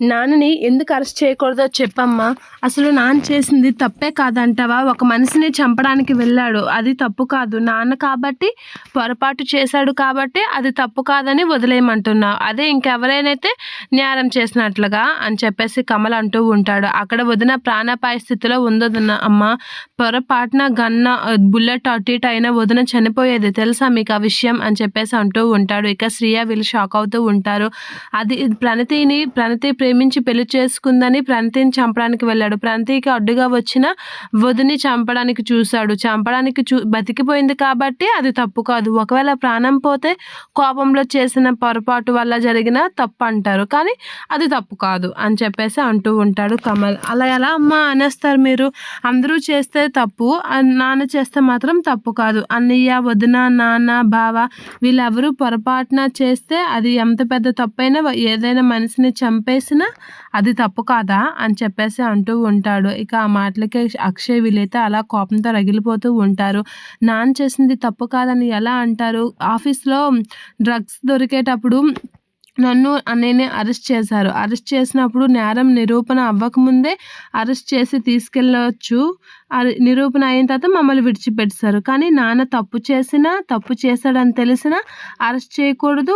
నాన్నని ఎందుకు అరెస్ట్ చేయకూడదో చెప్పమ్మా. అసలు నాన్న చేసింది తప్పే కాదంటావా? ఒక మనిషిని చంపడానికి వెళ్ళాడు. అది తప్పు కాదు. నాన్న కాబట్టి పొరపాటు చేశాడు కాబట్టి అది తప్పు కాదని వదిలేయమంటున్నావు. అదే ఇంకెవరైనైతే నేరం చేసినట్లుగా అని చెప్పేసి కమల్ అంటూ ఉంటాడు. అక్కడ వదిన ప్రాణాపాయ స్థితిలో ఉందన్న అమ్మ. పొరపాటున గన్న బుల్లెట్ అటు ఇటు అయినా వదిన చనిపోయేది తెలుసా మీకు ఆ విషయం అని చెప్పేసి అంటూ ఉంటాడు. ఇక శ్రీయ వీళ్ళు షాక్ అవుతూ ఉంటారు. అది ప్రణతిని ప్రణతి ప్రేమించి పెళ్ళి చేసుకుందని ప్రంతిని చంపడానికి వెళ్ళాడు. ప్రంతికి అడ్డుగా వచ్చిన వదిని చంపడానికి చూశాడు. చంపడానికి చూ బతికిపోయింది కాబట్టి అది తప్పు కాదు. ఒకవేళ ప్రాణం పోతే కోపంలో చేసిన పొరపాటు వల్ల జరిగిన తప్పు అంటారు కానీ అది తప్పు కాదు అని చెప్పేసి అంటూ ఉంటాడు కమల్. అలా ఎలా అమ్మ అనేస్తారు మీరు? అందరూ చేస్తే తప్పు నాన్న చేస్తే మాత్రం తప్పు కాదు. అన్నయ్య వదిన నాన్న బావ వీళ్ళెవరూ పొరపాటున చేస్తే అది ఎంత పెద్ద తప్పైనా ఏదైనా మనిషిని చంపేసి చేసినా అది తప్పు కాదా అని చెప్పేసి అంటూ ఉంటాడు. ఇక ఆ మాటలకి అక్షయ్ వీలైతే అలా కోపంతో రగిలిపోతూ ఉంటారు. నాన్న చేసింది తప్పు కాదని ఎలా అంటారు? ఆఫీస్లో డ్రగ్స్ దొరికేటప్పుడు నన్ను నేనే అరెస్ట్ చేశారు. అరెస్ట్ చేసినప్పుడు నేరం నిరూపణ అవ్వకముందే అరెస్ట్ చేసి తీసుకెళ్ళవచ్చు అరె- నిరూపణ అయిన తర్వాత మమ్మల్ని విడిచిపెట్టారు కానీ నాన్న తప్పు చేసినా తప్పు చేశాడని తెలిసినా అరెస్ట్ చేయకూడదు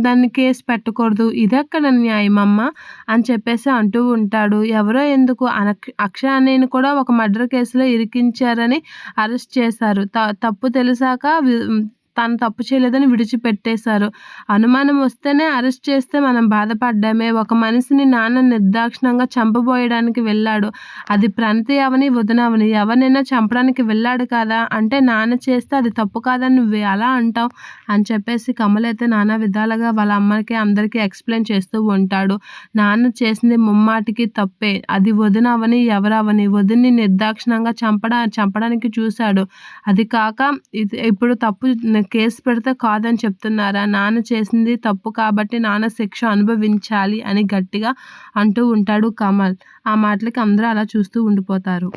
దాన్ని కేసు పెట్టకూడదు. ఇదెక్కడ న్యాయం అమ్మ అని చెప్పేసి అంటూ ఉంటాడు. ఎవరో ఎందుకు అనక్ అక్షయ అనేని కూడా ఒక మర్డర్ కేసులో ఇరికించారని అరెస్ట్ చేశారు. త తప్పు తెలిసాక వి- తను తప్పు చేయలేదని విడిచిపెట్టేశారు. అనుమానం వస్తేనే అరెస్ట్ చేస్తే మనం బాధపడ్డామే. ఒక మనిషిని నాన్న నిర్దాక్షిణంగా చంపబోయడానికి వెళ్ళాడు. అది ప్రణతి అవని వదనవని ఎవరినైనా చంపడానికి వెళ్ళాడు కదా? అంటే నాన్న చేస్తే అది తప్పు కాదని నువ్వు అలా అంటావు? అని చెప్పేసి కమల్ అయితే నానా విధాలుగా వాళ్ళ అమ్మకి అందరికీ ఎక్స్ప్లెయిన్ చేస్తూ ఉంటాడు. నాన్న చేసింది ముమ్మాటికి తప్పే. అది వదినవని ఎవరవని వదిన్ని నిర్దాక్షిణంగా చంపడా చంపడానికి చూశాడు. అది కాక ఇది ఇప్పుడు తప్పు కేసు పెడితే కాదని చెప్తున్నారా? నాన్న చేసింది తప్పు కాబట్టి నాన్న శిక్ష అనుభవించాలి అని గట్టిగా అంటూ ఉంటాడు కమల్. ఆ మాటలకి అందరూ అలా చూస్తూ ఉండిపోతారు.